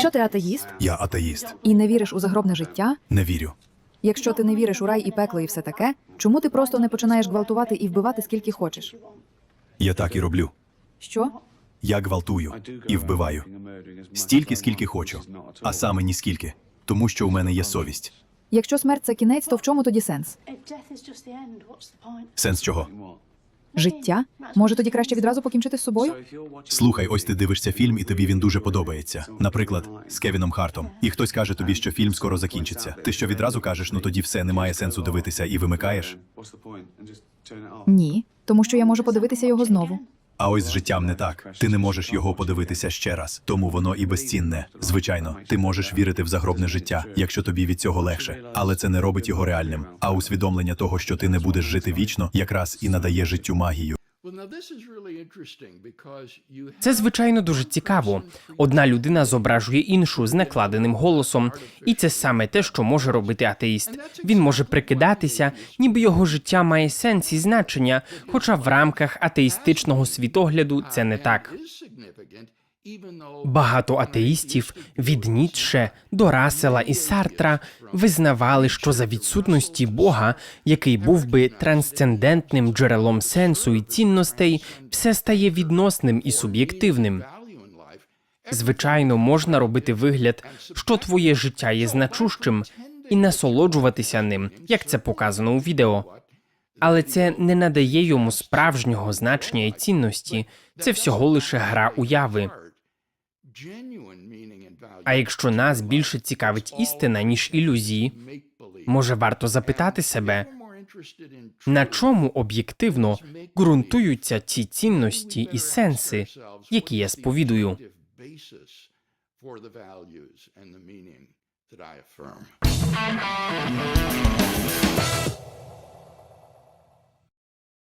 Якщо ти атеїст Я атеїст. і не віриш у загробне життя, Не вірю. якщо ти не віриш у рай і пекло і все таке, чому ти просто не починаєш гвалтувати і вбивати скільки хочеш? Я так і роблю. Що? Я гвалтую і вбиваю. Стільки, скільки хочу, а саме ні скільки. Тому що у мене є совість. Якщо смерть це кінець, то в чому тоді сенс? Сенс чого? Життя? Може, тоді краще відразу покінчити з собою? Слухай, ось ти дивишся фільм, і тобі він дуже подобається. Наприклад, з Кевіном Хартом. І хтось каже тобі, що фільм скоро закінчиться. Ти що відразу кажеш, ну тоді все немає сенсу дивитися і вимикаєш. Ні, тому що я можу подивитися його знову. А ось життям не так. Ти не можеш його подивитися ще раз, тому воно і безцінне. Звичайно, ти можеш вірити в загробне життя, якщо тобі від цього легше, але це не робить його реальним. А усвідомлення того, що ти не будеш жити вічно, якраз і надає життю магію. Це звичайно дуже цікаво. Одна людина зображує іншу з накладеним голосом, і це саме те, що може робити атеїст. Він може прикидатися, ніби його життя має сенс і значення, хоча в рамках атеїстичного світогляду це не так. Багато атеїстів від Ніцше до Расела і Сартра визнавали, що за відсутності Бога, який був би трансцендентним джерелом сенсу і цінностей, все стає відносним і суб'єктивним. Звичайно, можна робити вигляд, що твоє життя є значущим, і насолоджуватися ним, як це показано у відео. Але це не надає йому справжнього значення і цінності. Це всього лише гра уяви. А якщо нас більше цікавить істина, ніж ілюзії, може варто запитати себе, на чому об'єктивно ґрунтуються ті цінності і сенси, які я сповідую. for the values and the meaning that I affirm.